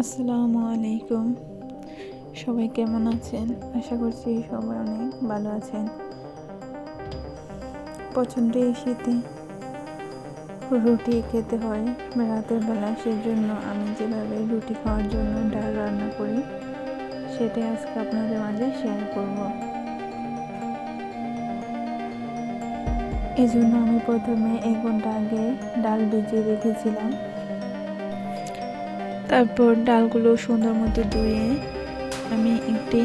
আসসালামু আলাইকুম। সবাই কেমন আছেন? আশা করছি সবাই অনেক ভালো আছেন। প্রচণ্ড এই শীতে রুটি খেতে হয়, রাতের বেলা সেজন্য আমি যেভাবে রুটি খাওয়ার জন্য ডাল রান্না করি, সেটাই আজকে আপনাদের মাঝে শেয়ার করব। এই জন্য আমি প্রথমে এক ঘণ্টা আগে ডাল ভিজিয়ে রেখেছিলাম। তারপর ডালগুলো সুন্দর মতো ধুয়ে আমি একটি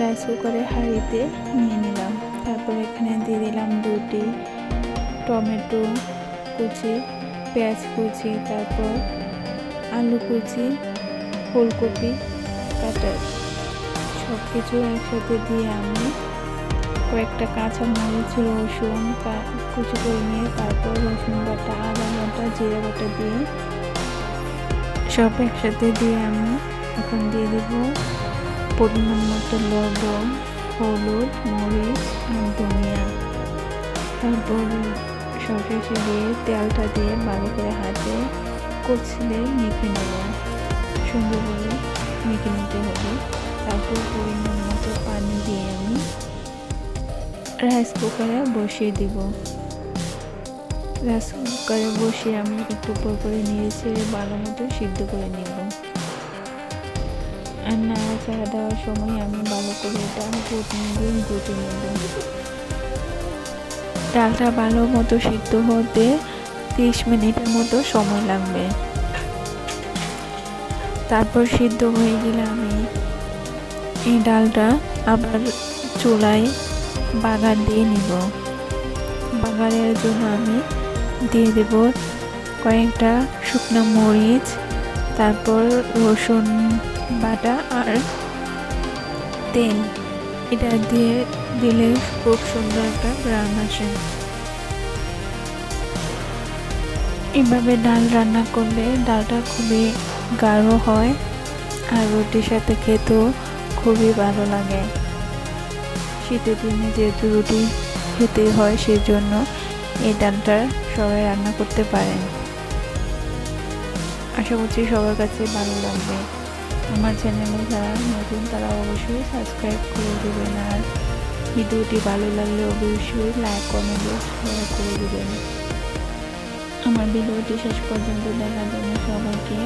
রাইস কুকারে হাঁড়িতে নিয়ে নিলাম। তারপর এখানে দিয়ে দিলাম দুটি টমেটো কুচি, পেঁয়াজ কুচি, তারপর আলু কুচি, ফুলকপি কাটা সব কিছু একসাথে দিয়ে আমি কয়েকটা কাঁচা মরিচ, রসুন কুচি করে নিয়ে তারপর রসুন বাটা, আদা বাটা, জিরা বাটা দিয়ে সব একসাথে দিয়ে আমি এখন দিয়ে দেব পরিমাণ মতো লবণ, হলুদ, মরিচ আর ধনিয়া। তারপর সবশেষে দিয়ে তেলটা দিয়ে ভালো করে হাতে কচলে মেখে নেব। সুন্দর করে মেখে নিতে হবে। তারপর পরিমাণ মতো পানি দিয়ে আমি রাইস কুকারে বসিয়ে দিব। রাইস কুকারে বসিয়ে আমি একটু পর করে নিয়ে ছেড়ে ভালো মতো সিদ্ধ করে নেব। আর নাড়াচাড়া দেওয়ার সময় আমি ভালো করে এটা ঘুটনি দিয়ে ঘুটে নেব। ডালটা ভালো মতো সিদ্ধ হতে তিরিশ মিনিটের মতো সময় লাগবে। তারপর সিদ্ধ হয়ে গেলে আমি এই ডালটা আবার চুলায় বাগার দিয়ে নিব। বাগারের জন্য আমি দিয়ে দেব কয়েকটা শুকনো মরিচ, তারপর রসুন বাটা আর তেল। এটা দিয়ে দিলে খুব সুন্দর একটা গ্রাম আসে। এভাবে ডাল রান্না করলে ডালটা খুবই গাঢ় হয় আর রুটির সাথে খেতেও খুবই ভালো লাগে। শীতের দিনে যেহেতু রুটি খেতে হয়, সেজন্য এই ডালটা সবাই রান্না করতে পারেন। আশা করছি সবার কাছে ভালো লাগবে। আমার চ্যানেলে যারা নতুন, তারা অবশ্যই সাবস্ক্রাইব করে দেবেন আর ভিডিওটি ভালো লাগলে অবশ্যই লাইক কমেন্ট শেয়ার করে দেবেন। আমার ভিডিওটি শেষ পর্যন্ত দেখার জন্য সবাইকে